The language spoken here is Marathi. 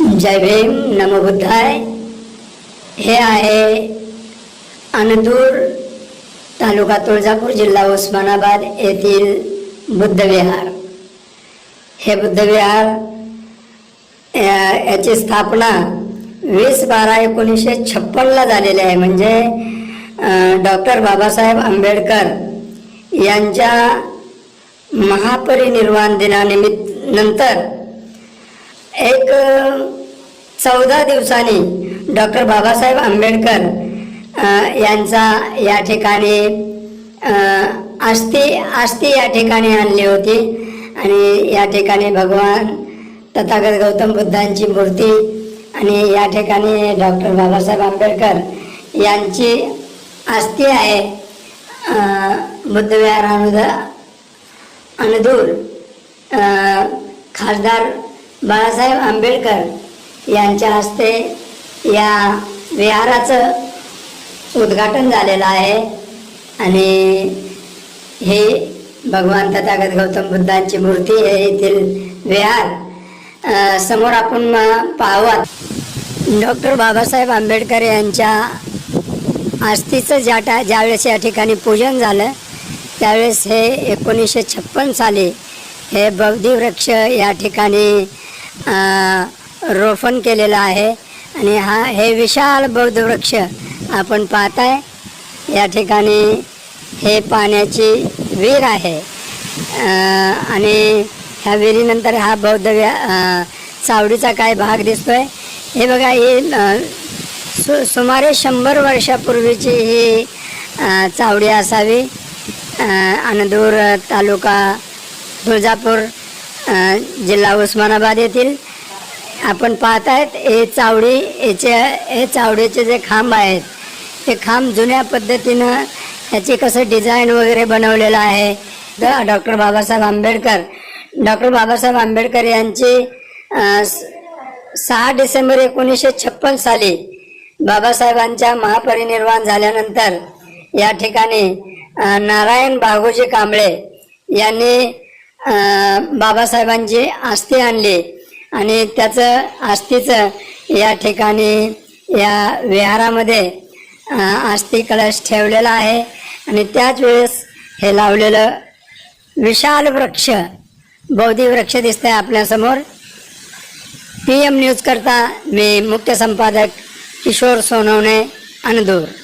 जय भीम नमो बुद्धाय. हे आहे अनदूर तालुका तुळजापूर जिल्हा उस्मानाबाद येथील बुद्धविहार हे बुद्धविहार या- याची स्थापना वीस बारा एकोणीसशे छप्पनला झालेली आहे. म्हणजे डॉक्टर बाबासाहेब आंबेडकर यांच्या महापरिनिर्वाण दिनानिमित्त नंतर एक चौदा दिवसांनी डॉक्टर बाबासाहेब आंबेडकर यांचा या ठिकाणी आस्ती आस्ती या ठिकाणी आणली होती. आणि या ठिकाणी भगवान तथागत गौतम बुद्धांची मूर्ती आणि या ठिकाणी डॉक्टर बाबासाहेब आंबेडकर यांची आस्ती आहे. बुद्धविहार अनुद अनुदूर खासदार बाळासाहेब आंबेडकर यांच्या हस्ते या विहाराचं उद्घाटन झालेलं आहे. आणि हे भगवान तथागत गौतम बुद्धांची मूर्ती आहे येथील विहार. समोर आपण अ, डॉक्टर बाबासाहेब आंबेडकर यांच्या आस्थीचं ज्या टा ज्यावेळेस या ठिकाणी पूजन झालं त्यावेळेस हे एकोणीसशे छप्पन साली हे बौद्धी वृक्ष या ठिकाणी रोपण केलेलं आहे. आणि हा हे विशाल बौद्ध वृक्ष आपण पाहताय. या ठिकाणी हे पाण्याची विहीर आहे. आणि ह्या विहिरीनंतर हा बौद्ध व्या चावडीचा काय भाग दिसतोय. हे बघा ही सु सुमारे शंभर वर्षापूर्वीची ही चावडी असावी. अ, अनदूर तालुका तुळजापूर जिल्हा उस्मानाबाद येथील आपण पाहत आहेत हे चावडी याचे हे चावडीचे जे खांब आहेत ते खांब जुन्या पद्धतीनं याचे कसं डिझाईन वगैरे बनवलेलं आहे तर डॉक्टर बाबासाहेब आंबेडकर डॉक्टर बाबासाहेब आंबेडकर यांची सहा डिसेंबर एकोणीसशे छप्पन साली बाबासाहेबांच्या महापरिनिर्वाण झाल्यानंतर या ठिकाणी नारायण बागोजी कांबळे यांनी बाबासाहेबांची आस्ती आणली आणि त्याचं आस्तीचं या ठिकाणी या विहारामध्ये आस्ती कलश ठेवलेला आहे आणि त्याच वेळेस हे लावलेलं विशाल वृक्ष बौद्धी वृक्ष दिसतंय आपल्यासमोर पी एम न्यूज करता मी मुख्य संपादक किशोर सोनवणे अनदूर.